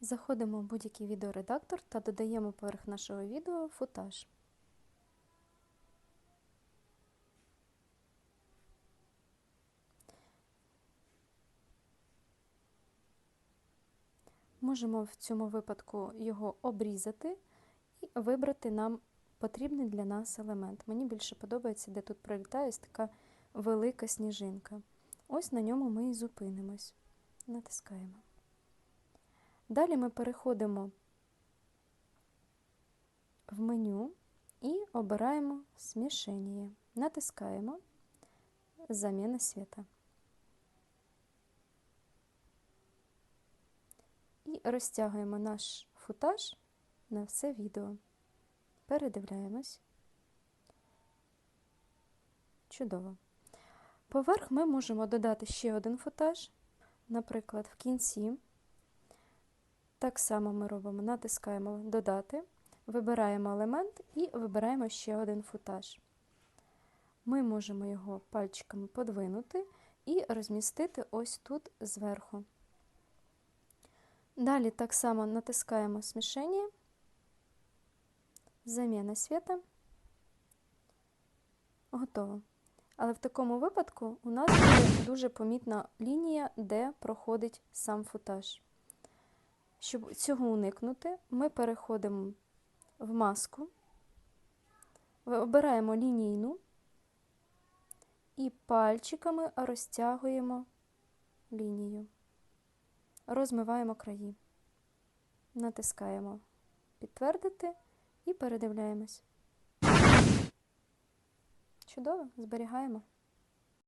Заходимо в будь-який відеоредактор та додаємо поверх нашого відео футаж. Можемо в цьому випадку його обрізати і вибрати нам потрібний для нас елемент. Мені більше подобається, де тут пролітає ось така велика сніжинка. Ось на ньому ми і зупинимось. Натискаємо. Далі ми переходимо в меню і обираємо смішення. Натискаємо заміна світа. І розтягуємо наш футаж на все відео. Передивляємось. Чудово. Поверх ми можемо додати ще один футаж, наприклад, в кінці. Так само ми робимо, натискаємо Додати, вибираємо елемент і вибираємо ще один футаж. Ми можемо його пальчиками подвинути і розмістити ось тут зверху. Далі так само натискаємо смішення, заміна світа. Готово. Але в такому випадку у нас буде дуже помітна лінія, де проходить сам футаж. Щоб цього уникнути, ми переходимо в маску, обираємо лінійну і пальчиками розтягуємо лінію, розмиваємо краї, натискаємо підтвердити і передивляємось. Чудово, зберігаємо.